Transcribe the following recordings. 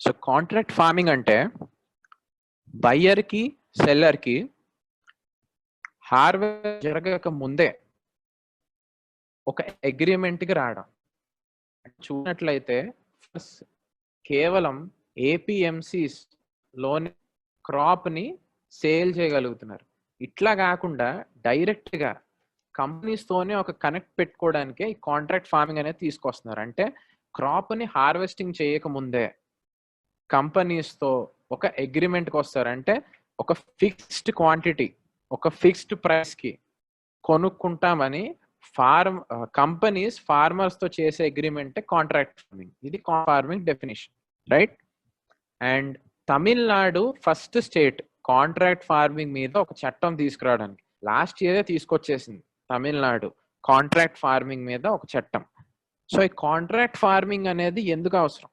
So contract farming అంటే బయ్యర్కి సెల్లర్కి harvest జరగక ముందే ఒక అగ్రిమెంట్కి రావడం. చూసినట్లయితే ఫస్ట్ కేవలం ఏపీఎంసీస్లోని క్రాప్ని సేల్ చేయగలుగుతున్నారు. ఇట్లా కాకుండా డైరెక్ట్గా కంపెనీస్తోనే ఒక కనెక్ట్ పెట్టుకోవడానికే ఈ కాంట్రాక్ట్ ఫార్మింగ్ అనేది తీసుకొస్తున్నారు. అంటే క్రాప్ని హార్వెస్టింగ్ చేయకముందే కంపెనీస్తో ఒక అగ్రిమెంట్కి వస్తారంటే ఒక ఫిక్స్డ్ క్వాంటిటీ ఒక ఫిక్స్డ్ ప్రైస్కి కొనుక్కుంటామని ఫార్మ్ కంపెనీస్ ఫార్మర్స్తో చేసే అగ్రిమెంట్ కాంట్రాక్ట్ ఫార్మింగ్. ఇది farming definition right? And Tamil Nadu first state contract farming మీద ఒక చట్టం తీసుకురావడానికి. లాస్ట్ ఇయరే తీసుకొచ్చేసింది తమిళనాడు కాంట్రాక్ట్ ఫార్మింగ్ మీద ఒక చట్టం. సో ఈ కాంట్రాక్ట్ ఫార్మింగ్ అనేది ఎందుకు అవసరం?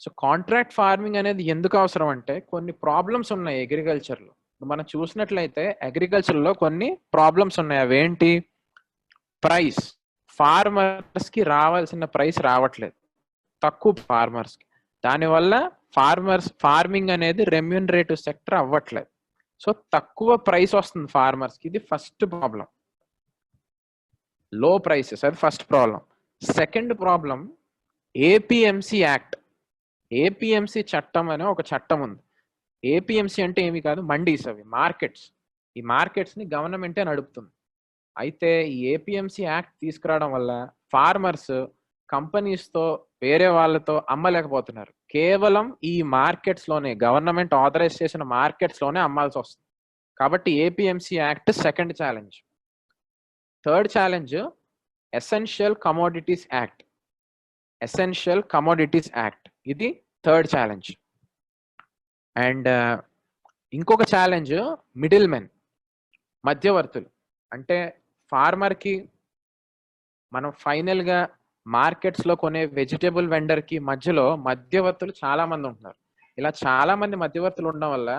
సో కాంట్రాక్ట్ ఫార్మింగ్ అనేది ఎందుకు అవసరం అంటే కొన్ని ప్రాబ్లమ్స్ ఉన్నాయి అగ్రికల్చర్లో. మనం చూసినట్లయితే అగ్రికల్చర్లో కొన్ని ప్రాబ్లమ్స్ ఉన్నాయి. అవేంటి? ప్రైస్. ఫార్మర్స్కి రావాల్సిన ప్రైస్ రావట్లేదు. తక్కువ ఫార్మర్స్కి. దానివల్ల ఫార్మర్స్ ఫార్మింగ్ అనేది రెమ్యూనరేటివ్ సెక్టర్ అవ్వట్లేదు. సో తక్కువ ప్రైస్ వస్తుంది ఫార్మర్స్కి. ఇది ఫస్ట్ ప్రాబ్లం లో ప్రైసెస్. అది first problem second problem APMC act. APMC చట్టం అనే ఒక చట్టం ఉంది. ఏపీఎంసీ అంటే ఏమి కాదు మండీస్ అవి మార్కెట్స్. ఈ మార్కెట్స్ని గవర్నమెంటే నడుపుతుంది. అయితే ఈ ఏపీఎంసీ యాక్ట్ తీసుకురావడం వల్ల ఫార్మర్స్ కంపెనీస్తో వేరే వాళ్ళతో అమ్మలేకపోతున్నారు. కేవలం ఈ మార్కెట్స్లోనే గవర్నమెంట్ ఆథరైజ్ చేసిన మార్కెట్స్లోనే అమ్మాల్సి వస్తుంది. కాబట్టి APMC act second challenge. Third challenge essential commodities act. Essential commodities act. ఇది థర్డ్ ఛాలెంజ్. అండ్ ఇంకొక ఛాలెంజ్ మిడిల్ మెన్ మధ్యవర్తులు. అంటే ఫార్మర్కి మనం ఫైనల్గా మార్కెట్స్లో కొనే వెజిటేబుల్ వెండర్కి మధ్యలో మధ్యవర్తులు చాలామంది ఉంటున్నారు. ఇలా చాలా మంది మధ్యవర్తులు ఉండడం వల్ల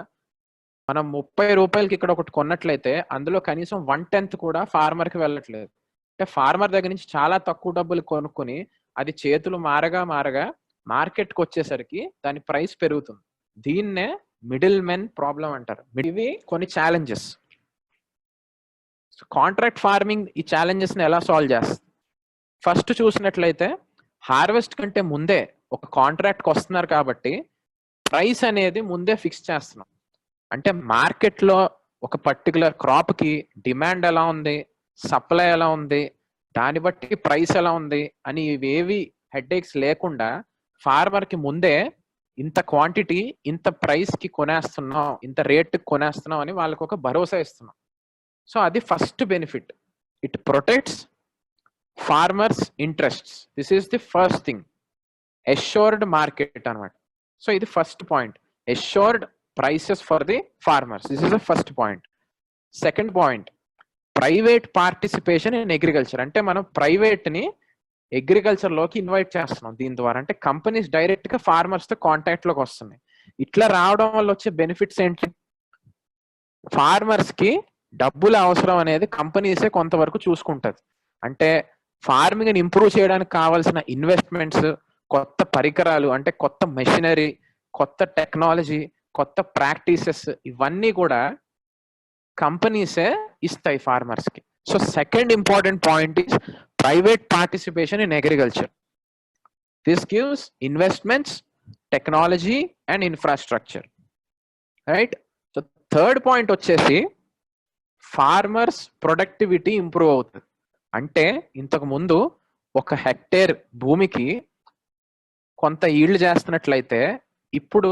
మనం ముప్పై రూపాయలకి ఇక్కడ ఒకటి కొన్నట్లయితే అందులో కనీసం వన్ టెన్త్ కూడా ఫార్మర్కి వెళ్ళట్లేదు. అంటే ఫార్మర్ దగ్గర నుంచి చాలా తక్కువ డబ్బులు కొనుక్కొని అది చేతులు మారగా మారగా మార్కెట్కి వచ్చేసరికి దాని ప్రైస్ పెరుగుతుంది. దీన్నే మిడిల్ మెన్ ప్రాబ్లం అంటారు. ఇవి కొన్ని ఛాలెంజెస్. కాంట్రాక్ట్ ఫార్మింగ్ ఈ ఛాలెంజెస్ని ఎలా సాల్వ్ చేస్తుంది ఫస్ట్ చూసినట్లయితే హార్వెస్ట్ కంటే ముందే ఒక కాంట్రాక్ట్కి వస్తున్నారు కాబట్టి ప్రైస్ అనేది ముందే ఫిక్స్ చేస్తున్నాం. అంటే మార్కెట్లో ఒక పర్టికులర్ క్రాప్కి డిమాండ్ ఎలా ఉంది? సప్లై ఎలా ఉంది? దాన్ని బట్టి ప్రైస్ ఎలా ఉంది? అని ఇవేవి హెడ్ఏక్స్ లేకుండా ఫార్మర్కి ముందే ఇంత క్వాంటిటీ ఇంత ప్రైస్కి కొనేస్తున్నాం ఇంత రేట్ కొనేస్తున్నాం అని వాళ్ళకి ఒక భరోసా ఇస్తున్నాం. సో అది first benefit. It protects farmers interests. This is the first thing. Assured market అనమాట సో ఇది first point. Assured prices for the farmers. This is the first point. Second point. Private participation in agriculture. అంటే మనం ప్రైవేట్ని అగ్రికల్చర్లోకి invite చేస్తున్నాం దీని ద్వారా. అంటే companies డైరెక్ట్గా ఫార్మర్స్తో కాంటాక్ట్లోకి వస్తున్నాయి. ఇట్లా రావడం వల్ల వచ్చే బెనిఫిట్స్ ఏంటి? ఫార్మర్స్కి డబ్బుల అవసరం అనేది కంపెనీసే కొంతవరకు చూసుకుంటది. అంటే ఫార్మింగ్ని ఇంప్రూవ్ చేయడానికి కావాల్సిన ఇన్వెస్ట్మెంట్స్ కొత్త పరికరాలు అంటే కొత్త మెషినరీ కొత్త టెక్నాలజీ కొత్త ప్రాక్టీసెస్ ఇవన్నీ కూడా కంపెనీసే ఇస్తాయి ఫార్మర్స్కి. So second important point is private participation in agriculture. This gives investments, technology, and infrastructure. Right? So, third point వచ్చేసి ఫార్మర్స్ ప్రొడక్టివిటీ ఇంప్రూవ్ అవుతుంది అంటే ఇంతకు ముందు ఒక హెక్టేర్ భూమికి కొంత ఈల్డ్ చేస్తున్నట్లయితే ఇప్పుడు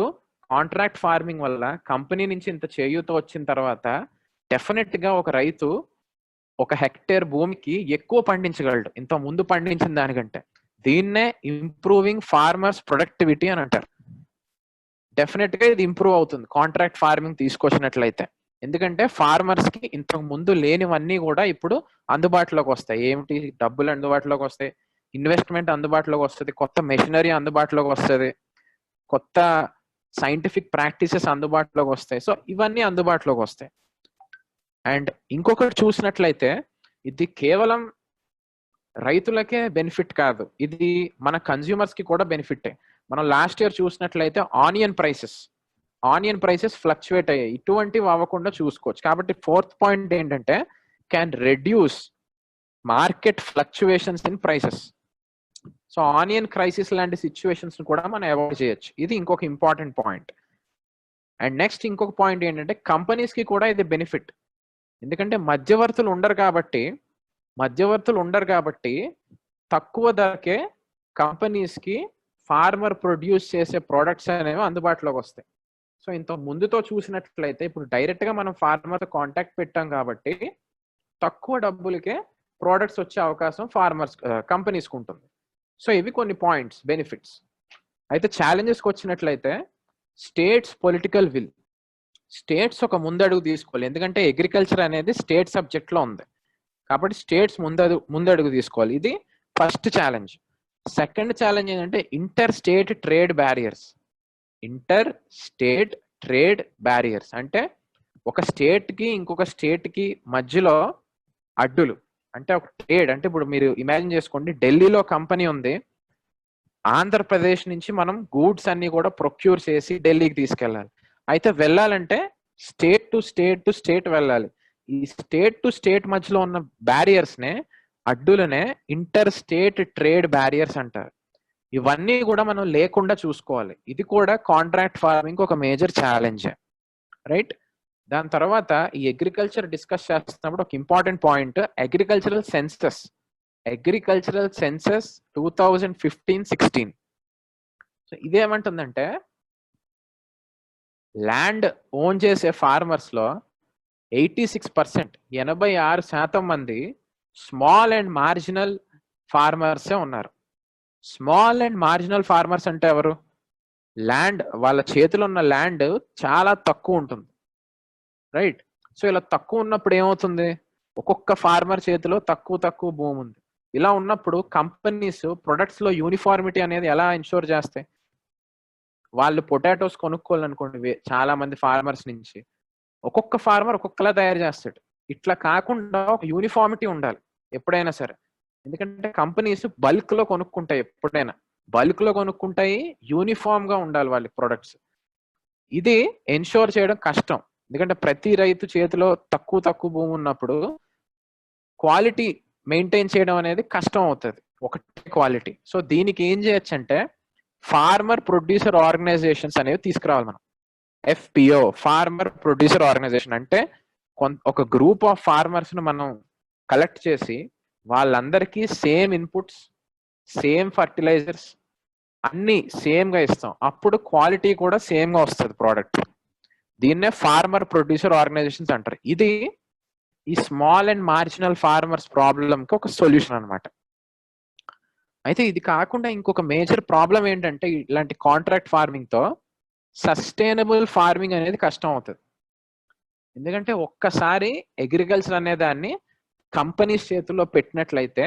కాంట్రాక్ట్ ఫార్మింగ్ వల్ల కంపెనీ నుంచి ఇంత చేయూత వచ్చిన తర్వాత డెఫినెట్గా ఒక రైతు ఒక హెక్టేర్ భూమికి ఎక్కువ పండించగలడు. ఇంత ముందు పండించిన దానికంటే. దీన్నే ఇంప్రూవింగ్ ఫార్మర్స్ ప్రొడక్టివిటీ అని అంటారు. డెఫినెట్గా ఇది ఇంప్రూవ్ అవుతుంది. కాంట్రాక్ట్ ఫార్మింగ్ తీసుకొచ్చినట్లయితే. ఎందుకంటే ఫార్మర్స్కి ఇంతకు ముందు లేనివన్నీ కూడా ఇప్పుడు అందుబాటులోకి వస్తాయి. ఏమిటి? డబ్బులు అందుబాటులోకి వస్తాయి. ఇన్వెస్ట్మెంట్ అందుబాటులోకి వస్తుంది. కొత్త మెషినరీ అందుబాటులోకి వస్తుంది. కొత్త సైంటిఫిక్ ప్రాక్టీసెస్ అందుబాటులోకి వస్తాయి. సో ఇవన్నీ అందుబాటులోకి వస్తాయి. అండ్ ఇంకొకటి చూసినట్లయితే ఇది కేవలం రైతులకే బెనిఫిట్ కాదు. ఇది మన కన్జ్యూమర్స్కి కూడా బెనిఫిట్ మనం లాస్ట్ ఇయర్ చూసినట్లయితే onion prices onion prices fluctuate అయ్యాయి. ఇటువంటివి అవ్వకుండా చూసుకోవచ్చు. కాబట్టి ఫోర్త్ పాయింట్ ఏంటంటే can reduce market fluctuations in prices so onion crisis లాంటి సిచ్యువేషన్స్ కూడా మనం అవాయిడ్ చేయొచ్చు. ఇది ఇంకొక ఇంపార్టెంట్ పాయింట్ అండ్ నెక్స్ట్ ఇంకొక పాయింట్ ఏంటంటే కంపెనీస్కి కూడా ఇది బెనిఫిట్ ఎందుకంటే మధ్యవర్తులు ఉండరు కాబట్టి మధ్యవర్తులు ఉండరు కాబట్టి తక్కువ ధరకే కంపెనీస్కి ఫార్మర్ ప్రొడ్యూస్ చేసే ప్రోడక్ట్స్ అనేవి అందుబాటులోకి వస్తాయి. సో ఇంత ముందుతో చూసినట్లయితే ఇప్పుడు డైరెక్ట్గా మనం ఫార్మర్తో కాంటాక్ట్ పెట్టాం కాబట్టి తక్కువ డబ్బులకే ప్రోడక్ట్స్ వచ్చే అవకాశం ఫార్మర్స్ కంపెనీస్కి ఉంటుంది. సో ఇవి కొన్ని పాయింట్స్ బెనిఫిట్స్. అయితే ఛాలెంజెస్కి వచ్చినట్లయితే స్టేట్స్ పొలిటికల్ విల్. స్టేట్స్ ఒక ముందడుగు తీసుకోవాలి. ఎందుకంటే అగ్రికల్చర్ అనేది స్టేట్ సబ్జెక్ట్లో ఉంది. కాబట్టి స్టేట్స్ ముందడు ముందడుగు తీసుకోవాలి. ఇది ఫస్ట్ ఛాలెంజ్ సెకండ్ ఛాలెంజ్ ఏంటంటే inter state trade barriers inter state trade barriers అంటే ఒక స్టేట్కి ఇంకొక స్టేట్కి మధ్యలో అడ్డులు. అంటే ఒక ట్రేడ్ అంటే ఇప్పుడు మీరు ఇమాజిన్ చేసుకోండి ఢిల్లీలో కంపెనీ ఉంది. ఆంధ్రప్రదేశ్ నుంచి మనం గూడ్స్ అన్ని కూడా ప్రొక్యూర్ చేసి ఢిల్లీకి తీసుకెళ్ళాలి. అయితే వెళ్ళాలంటే state to state to state వెళ్ళాలి. ఈ స్టేట్ టు స్టేట్ మధ్యలో ఉన్న బ్యారియర్స్ నే అడ్డులనే ఇంటర్ స్టేట్ ట్రేడ్ బ్యారియర్స్ అంటారు. ఇవన్నీ కూడా మనం లేకుండా చూసుకోవాలి. ఇది కూడా కాంట్రాక్ట్ ఫార్మింగ్ ఒక మేజర్ ఛాలెంజ్. రైట్? దాని తర్వాత ఈ అగ్రికల్చర్ డిస్కస్ చేస్తున్నప్పుడు ఒక important point agricultural census. Agricultural census two thousand fifteen sixteen. So ఇదేమంటుందంటే land own చేసే ఫార్మర్స్లో ఎయిటీ సిక్స్ పర్సెంట్ ఎనభై ఆరు శాతం మంది స్మాల్ అండ్ మార్జినల్ ఫార్మర్సే ఉన్నారు. స్మాల్ అండ్ మార్జినల్ ఫార్మర్స్ అంటే ఎవరు? ల్యాండ్ వాళ్ళ చేతిలో ఉన్న ల్యాండ్ చాలా తక్కువ ఉంటుంది. రైట్? సో ఇలా తక్కువ ఉన్నప్పుడు ఏమవుతుంది? ఒక్కొక్క ఫార్మర్ చేతిలో తక్కువ తక్కువ భూమి ఉంది ఇలా ఉన్నప్పుడు కంపెనీస్ ప్రొడక్ట్స్లో యూనిఫార్మిటీ అనేది ఎలా ఇన్షూర్ చేస్తాయి? వాళ్ళు పొటాటోస్ కొనుక్కోవాలనుకోండి చాలా మంది ఫార్మర్స్ నుంచి. ఒక్కొక్క ఫార్మర్ ఒక్కొక్కలా తయారు చేస్తాడు. ఇట్లా కాకుండా ఒక యూనిఫార్మిటీ ఉండాలి ఎప్పుడైనా సరే. ఎందుకంటే కంపెనీస్ బల్క్లో కొనుక్కుంటాయి ఎప్పుడైనా. బల్క్లో కొనుక్కుంటాయి యూనిఫామ్గా ఉండాలి వాళ్ళ ప్రొడక్ట్స్ ఇది ఎన్షోర్ చేయడం కష్టం. ఎందుకంటే ప్రతి రైతు చేతిలో తక్కువ తక్కువ భూమి ఉన్నప్పుడు క్వాలిటీ మెయింటైన్ చేయడం అనేది కష్టం అవుతుంది. ఒకటే క్వాలిటీ సో దీనికి ఏం చేయొచ్చు అంటే ఫార్మర్ ప్రొడ్యూసర్ ఆర్గనైజేషన్స్ అనేవి తీసుకురావాలి మనం. ఎఫ్పిఓ ఫార్మర్ ప్రొడ్యూసర్ ఆర్గనైజేషన్ అంటే కొంత ఒక గ్రూప్ ఆఫ్ ఫార్మర్స్ను మనం కలెక్ట్ చేసి వాళ్ళందరికీ సేమ్ ఇన్పుట్స్ సేమ్ ఫర్టిలైజర్స్ అన్ని సేమ్గా ఇస్తాం. అప్పుడు క్వాలిటీ కూడా సేమ్గా వస్తుంది ప్రోడక్ట్. దీన్నే ఫార్మర్ ప్రొడ్యూసర్ ఆర్గనైజేషన్స్ అంటారు. ఇది ఈ స్మాల్ అండ్ మార్జినల్ ఫార్మర్స్ ప్రాబ్లంకి ఒక సొల్యూషన్ అనమాట అయితే ఇది కాకుండా ఇంకొక మేజర్ ప్రాబ్లం ఏంటంటే ఇలాంటి కాంట్రాక్ట్ ఫార్మింగ్తో సస్టైనబుల్ ఫార్మింగ్ అనేది కష్టం అవుతుంది. ఎందుకంటే ఒక్కసారి అగ్రికల్చర్ అనే దాన్ని కంపెనీస్ చేతుల్లో పెట్టినట్లయితే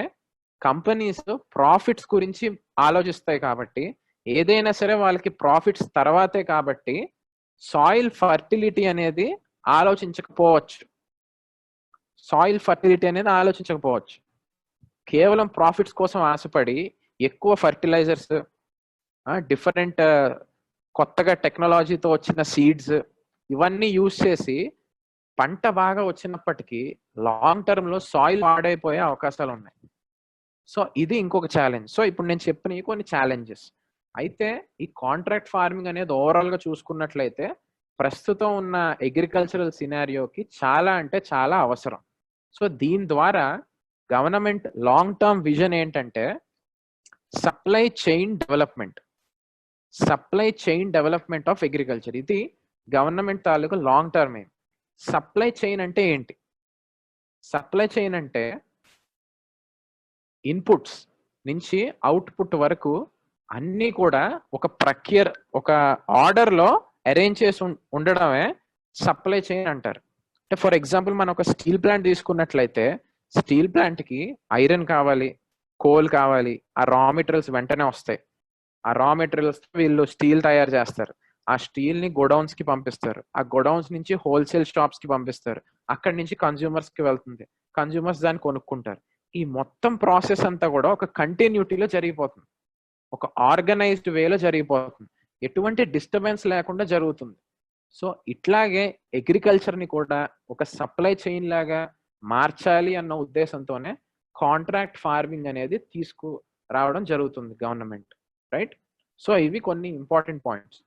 కంపెనీస్ ప్రాఫిట్స్ గురించి ఆలోచిస్తాయి కాబట్టి ఏదైనా సరే వాళ్ళకి ప్రాఫిట్స్ తర్వాతే కాబట్టి సాయిల్ ఫర్టిలిటీ అనేది ఆలోచించకపోవచ్చు. సాయిల్ ఫర్టిలిటీ అనేది ఆలోచించకపోవచ్చు. కేవలం ప్రాఫిట్స్ కోసం ఆశపడి ఎక్కువ ఫర్టిలైజర్స్ డిఫరెంట్ కొత్తగా టెక్నాలజీతో వచ్చిన సీడ్స్ ఇవన్నీ యూజ్ చేసి పంట బాగా వచ్చినప్పటికీ లాంగ్ టర్మ్లో సాయిల్ పాడైపోయే అవకాశాలు ఉన్నాయి. సో ఇది ఇంకొక ఛాలెంజ్ సో ఇప్పుడు నేను చెప్పిన కొన్ని ఛాలెంజెస్ అయితే ఈ కాంట్రాక్ట్ ఫార్మింగ్ అనేది ఓవరాల్గా చూసుకున్నట్లయితే ప్రస్తుతం ఉన్న అగ్రికల్చరల్ సినారియోకి చాలా అంటే చాలా అవసరం. సో దీని ద్వారా గవర్నమెంట్ లాంగ్ టర్మ్ విజన్ ఏంటంటే supply chain development. Supply chain development of agriculture. ఇది గవర్నమెంట్ తాలూకు లాంగ్ టర్మ్ ఏం. సప్లై చైన్ అంటే ఏంటి? సప్లై చైన్ అంటే ఇన్పుట్స్ నుంచి అవుట్పుట్ వరకు అన్నీ కూడా ఒక ప్రక్రియ ఒక ఆర్డర్లో అరేంజ్ చేసి ఉండడమే సప్లై చైన్ అంటారు. అంటే ఫర్ ఎగ్జాంపుల్ మనం ఒక స్టీల్ ప్లాంట్ తీసుకున్నట్లయితే స్టీల్ ప్లాంట్కి ఐరన్ కావాలి కోల్ కావాలి ఆ రా మెటీరియల్స్ వెంటనే వస్తాయి. ఆ రా మెటీరియల్స్ వీళ్ళు స్టీల్ తయారు చేస్తారు. ఆ స్టీల్ని గోడౌన్స్కి పంపిస్తారు. ఆ గోడౌన్స్ నుంచి హోల్సేల్ షాప్స్కి పంపిస్తారు. అక్కడి నుంచి కన్జ్యూమర్స్కి వెళ్తుంది. కన్జ్యూమర్స్ దాన్ని కొనుక్కుంటారు. ఈ మొత్తం ప్రాసెస్ అంతా కూడా ఒక కంటిన్యూటీలో జరిగిపోతుంది. ఒక ఆర్గనైజ్డ్ వేలో జరిగిపోతుంది. ఎటువంటి డిస్టర్బెన్స్ లేకుండా జరుగుతుంది. సో ఇట్లాగే అగ్రికల్చర్ని కూడా ఒక సప్లై చైన్ లాగా మార్చాలి అన్న ఉద్దేశంతోనే కాంట్రాక్ట్ ఫార్మింగ్ అనేది తీసుకు రావడం జరుగుతుంది గవర్నమెంట్ రైట్? సో ఇవి కొన్ని ఇంపార్టెంట్ పాయింట్స్.